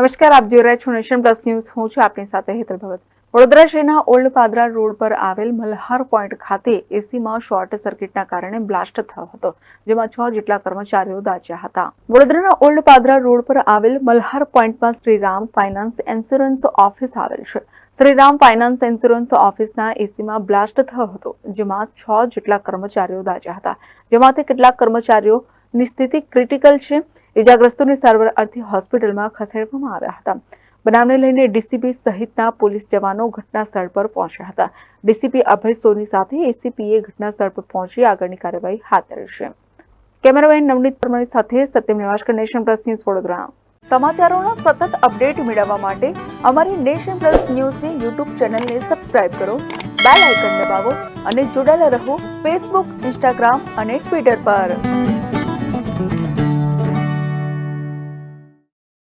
નમસ્કાર, આપ જોઈ રહ્યા છો નેશન પ્લસ ન્યૂઝ. હું છું આપની સાથે હેતલ ભગત. વડોદરા શહેરના ઓલ્ડ પાદરા રોડ પર આવેલ મલ્હાર પોઈન્ટ ખાતે એસીમાં શોર્ટ સર્કિટના કારણે બ્લાસ્ટ થયો હતો, જેમાં છ જેટલા કર્મચારીઓ દાચ્યા હતા. વડોદરાના ઓલ્ડ પાદરા રોડ પર આવેલ મલ્હાર પોઈન્ટમાં શ્રીરામ ફાઇનાન્સ ઇન્સ્યોરન્સ ઓફિસ આવેલ છે. શ્રીરામ ફાઇનાન્સ ઇન્સ્યોરન્સ ઓફિસના એસીમાં બ્લાસ્ટ થયો હતો, જેમાં છ જેટલા કર્મચારીઓ દાચ્યા હતા, જેમાંથી કેટલાક કર્મચારીઓની સ્થિતિ ક્રિટિકલ છે. ઇજાગ્રસ્તોને સારવાર અર્થે હોસ્પિટલમાં ખસેડવામાં આવ્યા હતા. બનાવને લઈને ડીસીપી સહિતના પોલીસ જવાનો ઘટના સ્થળ પર પહોંચ્યા હતા. ડીસીપી અભય સોની સાથે એસીપીએ ઘટના સ્થળ પર પહોંચી આગળની કાર્યવાહી હાથ ધરી છે. કેમેરામેન નવનીત પરમારી સાથે Satyam Nivaskar nation plus news Vadodara. સમાચારોનો સતત અપડેટ મેળવવા માટે અમારી નેશન પ્લસ ન્યૂઝની યુટ્યુબ ચેનલને સબસ્ક્રાઇબ કરો, બેલ આઇકન દબાવો અને જોડાયેલા રહો ફેસબુક, ઇન્સ્ટાગ્રામ અને ટ્વિટર પર. Thank you.